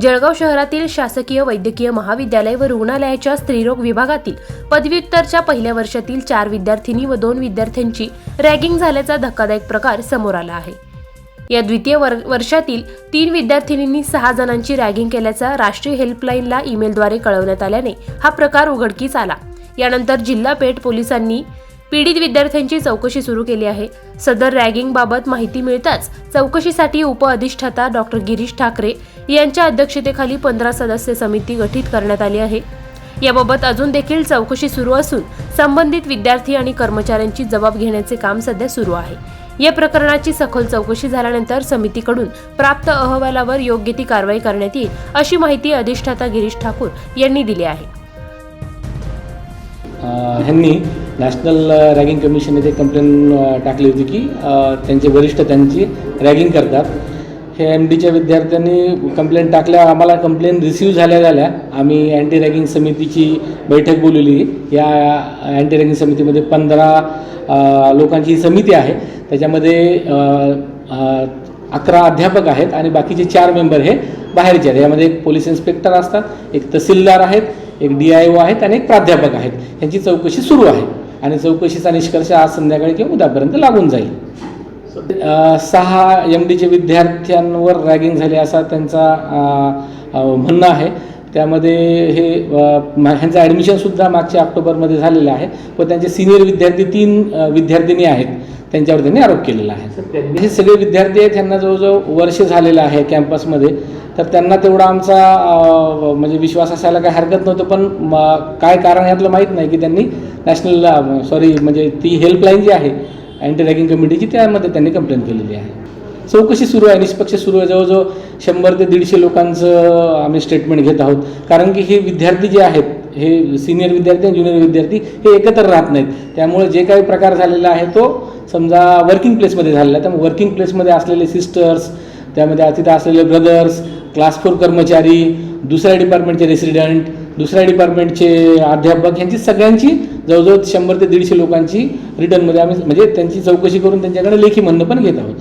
जळगाव शहरातील शासकीय वैद्यकीय महाविद्यालय व रुग्णालयाच्या स्त्रीरोग विभागातील पदव्युत्तरच्या पहिल्या वर्षातील चार विद्यार्थिनी व दोन विद्यार्थ्यांची रॅगिंग झाल्याचा धक्कादायक प्रकार समोर आला आहे. या द्वितीय वर वर्षातील तीन विद्यार्थिनींनी सहा जणांची रॅगिंग केल्याचा राष्ट्रीय हेल्पलाईनला ईमेलद्वारे कळवण्यात आल्याने हा प्रकार उघडकीस आला. यानंतर जिल्हा पेठ पोलिसांनी पीडित विद्यार्थ्यांची चौकशी सुरू केली आहे. सदर रॅगिंगबाबत माहिती मिळताच चौकशीसाठी उपअधिष्ठाता डॉक्टर गिरीश ठाकरे यांच्या अध्यक्षतेखाली पंधरा सदस्य समिती गठीत करण्यात आली आहे. याबाबत अजून देखील चौकशी सुरू असून संबंधित विद्यार्थी आणि कर्मचाऱ्यांची जबाब घेण्याचे काम सध्या सुरू आहे. या प्रकरणाची सखोल चौकशी झाल्यानंतर समितीकडून प्राप्त अहवालावर योग्य ती कारवाई करण्यात येईल अशी माहिती अधिष्ठाता गिरीश ठाकूर यांनी दिली आहे. ह्यांनी नॅशनल रॅगिंग कमिशन येथे कंप्लेन टाकली होती की त्यांचे वरिष्ठ त्यांची रॅगिंग करतात. हे एम डीच्या विद्यार्थ्यांनी कंप्लेंट टाकल्या आम्हाला कंप्लेन रिसीव्ह झाल्या झाल्या. आम्ही अँटी रॅगिंग समितीची बैठक बोलवली. या अँटी रॅगिंग समितीमध्ये पंधरा लोकांची समिती आहे. त्याच्यामध्ये अकरा अध्यापक आहेत आणि बाकीचे चार मेंबर हे बाहेरचे आहेत. यामध्ये एक पोलीस इन्स्पेक्टर असतात एक तहसीलदार आहेत एक डी आय ओ आहेत आणि एक प्राध्यापक आहेत. यांची चौकशी सुरू आहे. आणि चौकशीचा निष्कर्ष आज संध्याकाळी किंवा उद्यापर्यंत लागून जाईल. सहा एम डीचे विद्यार्थ्यांवर रॅगिंग झाली असा त्यांचा म्हणणं आहे. त्यामध्ये हे ह्यांचं ॲडमिशनसुद्धा मागच्या ऑक्टोबरमध्ये झालेलं आहे. व त्यांचे सिनियर विद्यार्थी तीन विद्यार्थिनी आहेत. त्यांच्यावर त्यांनी आरोप केलेला आहे. हे सगळे विद्यार्थी आहेत त्यांना जवळजवळ वर्ष झालेलं आहे कॅम्पसमध्ये. तर त्यांना तेवढा आमचा म्हणजे विश्वास असायला काही हरकत नव्हतं पण काय कारण यातलं माहीत नाही की त्यांनी नॅशनल सॉरी म्हणजे ती हेल्पलाईन जी आहे अँटी रॅगिंग कमिटीची त्यामध्ये त्यांनी कंप्लेंट केलेली आहे. चौकशी सुरू आहे निष्पक्ष सुरू आहे. जवळजवळ शंभर ते दीडशे लोकांचं आम्ही स्टेटमेंट घेत आहोत. कारण की हे विद्यार्थी जे आहेत हे सिनियर विद्यार्थी आणि ज्युनियर विद्यार्थी हे एकत्र राहत नाहीत. त्यामुळे जे काही प्रकार झालेला आहे तो समजा वर्किंग प्लेसमध्ये झालेला आहे. त्यामुळे वर्किंग प्लेसमध्ये असलेले सिस्टर्स त्यामध्ये तिथं असलेले ब्रदर्स क्लास फोर कर्मचारी दुसऱ्या डिपार्टमेंटचे रेसिडेंट दुसऱ्या डिपार्टमेंटचे अध्यापक यांची सगळ्यांची जवळजवळ शंभर ते दीडशे लोकांची रिटर्नमध्ये आम्ही म्हणजे त्यांची चौकशी करून त्यांच्याकडे लेखी म्हणणं पण घेत आहोत.